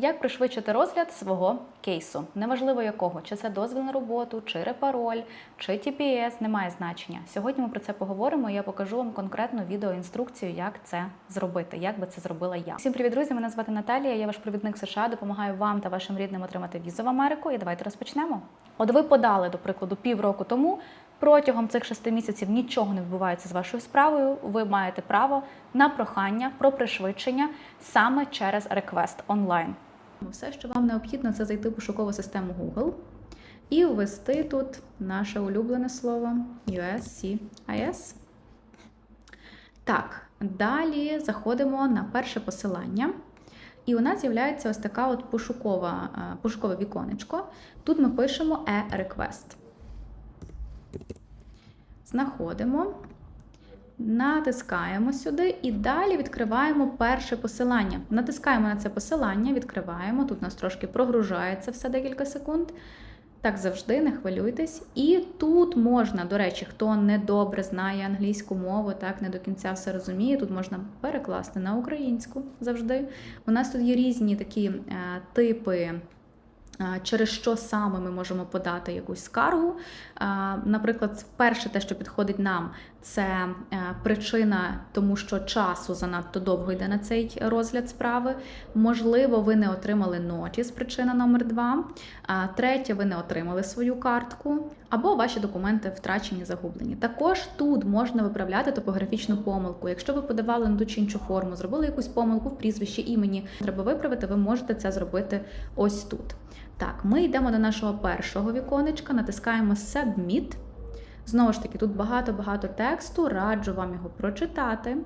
Як пришвидшити розгляд свого кейсу? Неважливо якого, чи це дозвіл на роботу, чи репароль, чи TPS, немає значення. Сьогодні ми про це поговоримо. і Я покажу вам конкретну відеоінструкцію, як це зробити, як би це зробила я. Всім привіт, друзі! Мене звати Наталія. Я ваш провідник США. Допомагаю вам та вашим рідним отримати візу в Америку. І давайте розпочнемо. От ви подали, до прикладу, півроку тому. Протягом цих шести місяців нічого не відбувається з вашою справою. Ви маєте право на прохання про пришвидшення саме через реквест онлайн. Все, що вам необхідно, це зайти в пошукову систему Google і ввести тут наше улюблене слово USCIS. Так, далі заходимо на перше посилання. І у нас з'являється ось така от пошукова, е, пошукове віконечко. Тут ми пишемо e-request. Знаходимо, натискаємо сюди і далі відкриваємо перше посилання. Натискаємо на це посилання, відкриваємо. Тут нас трошки прогружається все декілька секунд. Так завжди, не хвилюйтесь. І тут можна, до речі, хто не добре знає англійську мову, так не до кінця все розуміє. Тут можна перекласти на українську завжди. У нас тут є різні такі е, типи. Через що саме ми можемо подати якусь скаргу. Наприклад, перше, те, що підходить нам, це е, причина, тому що часу занадто довго йде на цей розгляд справи. Можливо, ви не отримали нотіс, причина номер два. Третє, ви не отримали свою картку, або ваші документи втрачені, загублені. Також тут можна виправляти топографічну помилку. Якщо ви подавали на чи іншу форму, зробили якусь помилку в прізвищі імені, треба виправити, ви можете це зробити ось тут. Так, ми йдемо до нашого першого віконечка, натискаємо Submit. Знову ж таки, тут багато-багато тексту, раджу вам його прочитати.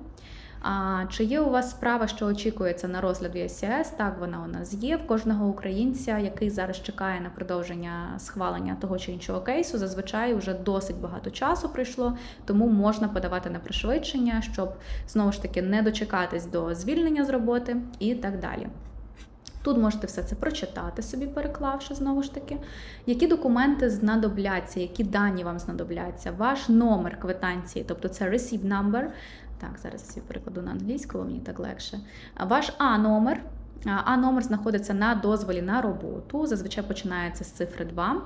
А, Чи є у вас справа, що очікується на розгляд в Так, вона у нас є. В кожного українця, який зараз чекає на продовження схвалення того чи іншого кейсу, зазвичай вже досить багато часу пройшло, тому можна подавати на пришвидшення, щоб знову ж таки не дочекатись до звільнення з роботи і так далі. Тут можете все це прочитати собі, переклавши знову ж таки, які документи знадобляться, які дані вам знадобляться, ваш номер квитанції, тобто це receipt number. Так, зараз я собі перекладу на англійську, бо мені так легше. Ваш А-номер. А номер знаходиться на дозволі на роботу, зазвичай починається з цифри 2.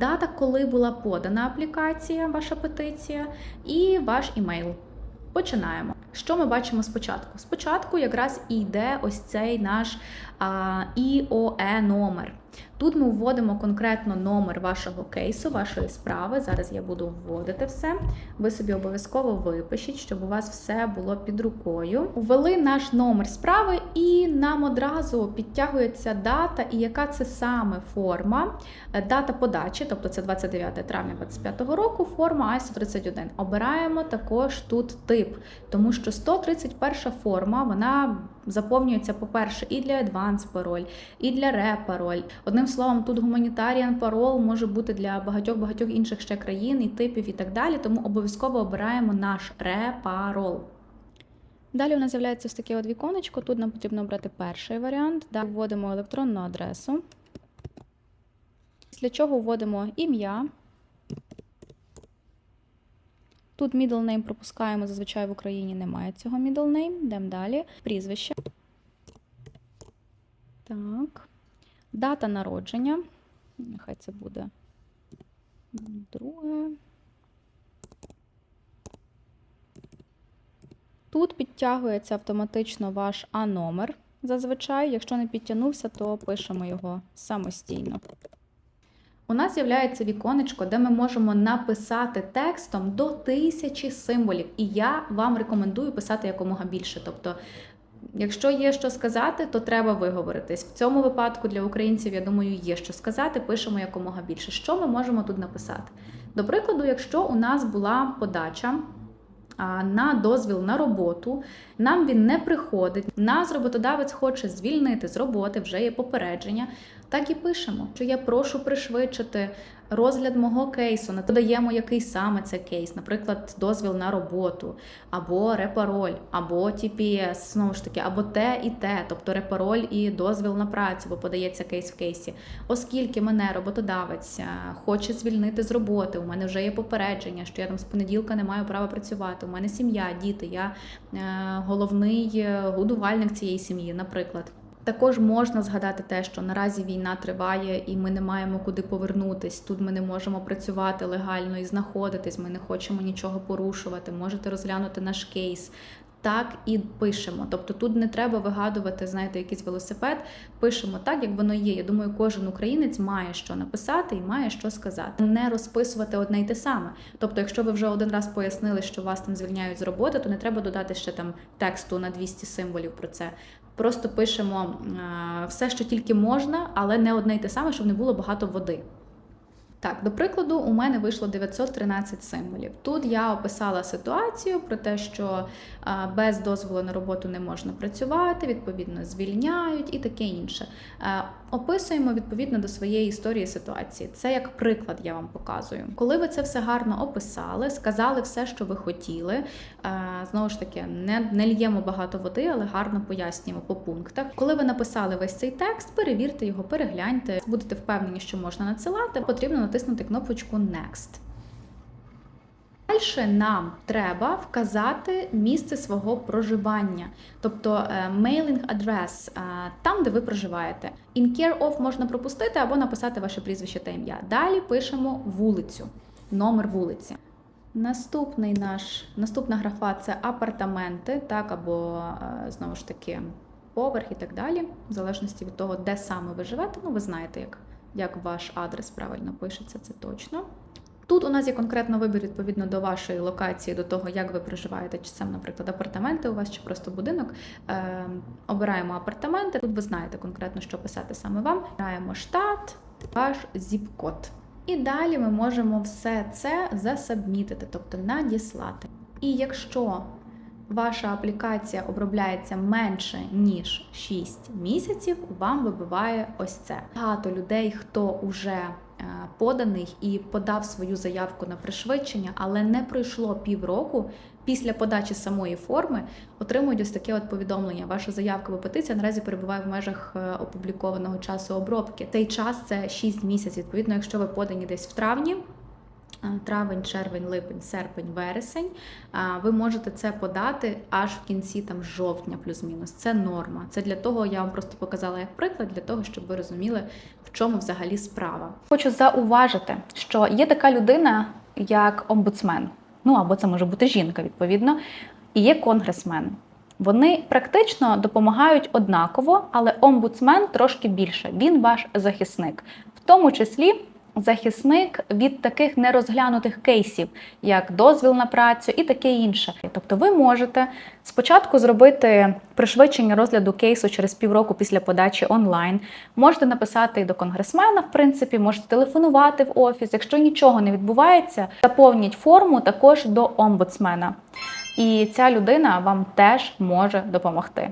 Дата, коли була подана аплікація, ваша петиція, і ваш імейл. Починаємо. Що ми бачимо спочатку? Спочатку якраз і йде ось цей наш а, ІОЕ номер. Тут ми вводимо конкретно номер вашого кейсу, вашої справи. Зараз я буду вводити все. Ви собі обов'язково випишіть, щоб у вас все було під рукою. Ввели наш номер справи, і нам одразу підтягується дата, і яка це саме форма. Дата подачі, тобто це 29 травня 2025 року, форма А131. Обираємо також тут тип, тому що 131 форма, вона заповнюється, по-перше, і для Advanced пароль, і для Re-пароль. Одним словом, тут гуманітаріан парол може бути для багатьох-багатьох інших ще країн і типів і так далі, тому обов'язково обираємо наш Re-парол. Далі у нас з'являється ось таке от віконечко. Тут нам потрібно обрати перший варіант. Далі вводимо електронну адресу. Після чого вводимо ім'я. Тут middle name пропускаємо, зазвичай в Україні немає цього middle name. Йдемо далі. Прізвище. Так. Дата народження. Нехай це буде друге. Тут підтягується автоматично ваш А-номер. Зазвичай, якщо не підтягнувся, то пишемо його самостійно. У нас з'являється віконечко, де ми можемо написати текстом до тисячі символів. І я вам рекомендую писати якомога більше. Тобто, якщо є що сказати, то треба виговоритись. В цьому випадку для українців, я думаю, є що сказати, пишемо якомога більше. Що ми можемо тут написати? До прикладу, якщо у нас була подача. На дозвіл на роботу, нам він не приходить. Нас роботодавець хоче звільнити з роботи, вже є попередження. Так і пишемо, що я прошу пришвидшити розгляд мого кейсу. Не додаємо, який саме це кейс, наприклад, дозвіл на роботу, або репароль, або TPS, знову ж таки, або те і те, тобто репароль і дозвіл на працю, бо подається кейс в кейсі. Оскільки мене роботодавець е, хоче звільнити з роботи, у мене вже є попередження, що я там з понеділка не маю права працювати. У мене сім'я, діти, я е, головний е, годувальник цієї сім'ї, наприклад. Також можна згадати те, що наразі війна триває, і ми не маємо куди повернутись. Тут ми не можемо працювати легально і знаходитись. Ми не хочемо нічого порушувати. Можете розглянути наш кейс. Так і пишемо. Тобто тут не треба вигадувати, знаєте, якийсь велосипед. Пишемо так, як воно є. Я думаю, кожен українець має що написати і має що сказати. Не розписувати одне й те саме. Тобто, якщо ви вже один раз пояснили, що вас там звільняють з роботи, то не треба додати ще там тексту на 200 символів про це. Просто пишемо е, все, що тільки можна, але не одне й те саме, щоб не було багато води. Так, до прикладу, у мене вийшло 913 символів. Тут я описала ситуацію про те, що без дозволу на роботу не можна працювати, відповідно, звільняють і таке інше. Описуємо відповідно до своєї історії ситуації. Це як приклад я вам показую. Коли ви це все гарно описали, сказали все, що ви хотіли. Знову ж таки, не, не льємо багато води, але гарно пояснюємо по пунктах. Коли ви написали весь цей текст, перевірте його, перегляньте, будете впевнені, що можна надсилати. Потрібно натиснути кнопочку Next. Далі нам треба вказати місце свого проживання, тобто е, mailing address, е, там, де ви проживаєте. In care of можна пропустити або написати ваше прізвище та ім'я. Далі пишемо вулицю, номер вулиці. Наступний наш, наступна графа це апартаменти, так, або е, знову ж таки поверх і так далі, в залежності від того, де саме ви живете. Ну, ви знаєте, як, як ваш адрес правильно пишеться, це точно. Тут у нас є конкретно вибір відповідно до вашої локації, до того, як ви проживаєте, чи це, наприклад, апартаменти у вас, чи просто будинок. Е, обираємо апартаменти. Тут ви знаєте конкретно, що писати саме вам. Обираємо штат, ваш зіп-код. І далі ми можемо все це засабмітити, тобто надіслати. І якщо ваша аплікація обробляється менше ніж 6 місяців, вам вибиває ось це. Багато людей, хто вже поданий і подав свою заявку на пришвидшення, але не пройшло півроку після подачі самої форми, отримують ось таке от повідомлення. Ваша заявка або петиція наразі перебуває в межах е, опублікованого часу обробки. Цей час це 6 місяців. Відповідно, якщо ви подані десь в травні. Травень, червень, липень, серпень, вересень. Ви можете це подати аж в кінці там жовтня, плюс-мінус. Це норма. Це для того, я вам просто показала як приклад, для того, щоб ви розуміли, в чому взагалі справа. Хочу зауважити, що є така людина, як омбудсмен. Ну або це може бути жінка, відповідно, і є конгресмен. Вони практично допомагають однаково, але омбудсмен трошки більше. Він ваш захисник, в тому числі захисник від таких нерозглянутих кейсів, як дозвіл на працю і таке інше. Тобто, ви можете спочатку зробити пришвидшення розгляду кейсу через півроку після подачі онлайн. Можете написати до конгресмена, в принципі, можете телефонувати в офіс. Якщо нічого не відбувається, заповніть форму також до омбудсмена. І ця людина вам теж може допомогти.